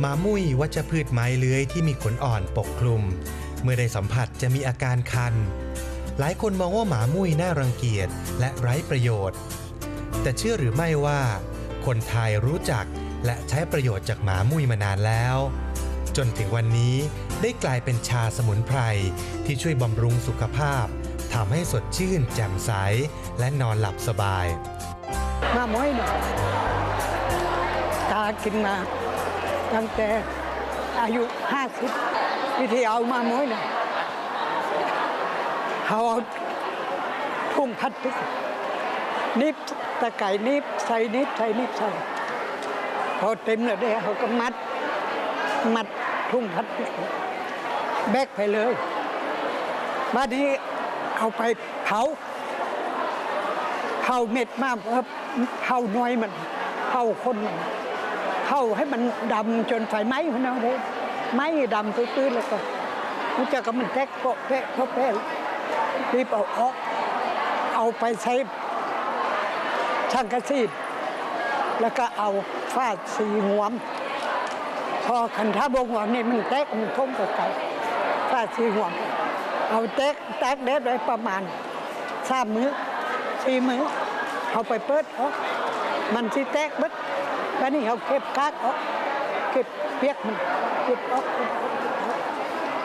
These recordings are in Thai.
หมามุ้ยวัชพืชไม้เลื้อยที่มีขนอ่อนปกคลุม เมื่อได้สัมผัสจะมีอาการคัน หลายคนมองว่าหมามุ้ยน่ารังเกียจและไร้ประโยชน์ แต่เชื่อหรือไม่ว่า คนไทยรู้จักและใช้ประโยชน์จากหมามุ้ยมานานแล้ว จนถึงวันนี้ได้กลายเป็นชาสมุนไพรที่ช่วยบำรุงสุขภาพทำให้สดชื่นแจ่มใสและนอนหลับสบาย มาม้อยเนี่ยตากินมา ตั้งแต่อายุห้าสิบวิธีเอามาม้อยนี่ยเขาเอาทุ่งพลาสติกนิบตะไก่นิบใส่นิบใส่นิบใส่พอเต็มแล้วเด้เขาก็มัด มัดทุ่งพลาสติกแบกไปเลยบ้านนี้เอาไปเผา เผาเม็ดมากเผาน้อยมัน เผาคนมัน เผาให้มันดำจนไฟไหม้มันเอาเลยไหม้ดำตื้อๆแล้วก็มันจะก็มันแตกเปาะแปะเปาะแปะรีบเอาออก เอาไปใช้ช่างกระสีแล้วก็เอาฟาดสีหัวม พอคันท่าบงหัวนี่มันแตกมันท่มกับไก่ฟาดสีหัวม เอาแตกแตกเด็ดไว้ประมาณสามมื้อสี่มือเอาไปเปิดออกมันสิแตกบิด แล้วนี่เขาเก็บกากออกเก็บเปียกมันเก็บออก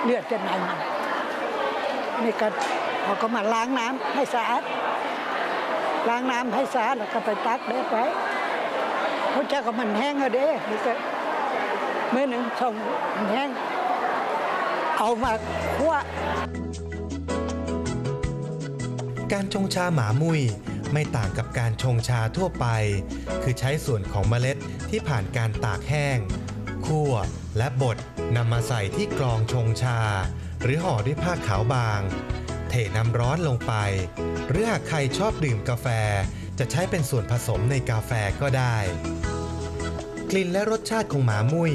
เลือดจะไหนมันนี่ก็เขาก็มาล้างน้ำให้สะอาดล้างน้ำให้สะอาดแล้วก็ไปตักเด็ดไว้เขาจะก็มันแห้งอะเด้นี่ก็มื่อหนึ่งสองมันแห้งเอามาคั่วการชงชาหมามุ้ย ไม่ต่างกับการชงชาทั่วไป คือใช้ส่วนของเมล็ดที่ผ่านการตากแห้งคั่วและบดนำมาใส่ที่กรองชงชา หรือห่อด้วยผ้าขาวบาง เทน้ำร้อนลงไป หรือหากใครชอบดื่มกาแฟ จะใช้เป็นส่วนผสมในกาแฟก็ได้ กลิ่นและรสชาติของหมามุ้ย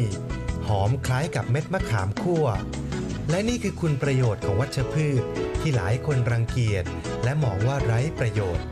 หอมคล้ายกับเม็ดมะขามคั่ว และนี่คือคุณประโยชน์ของวัชพืชที่หลายคนรังเกียจและมองว่าไร้ประโยชน์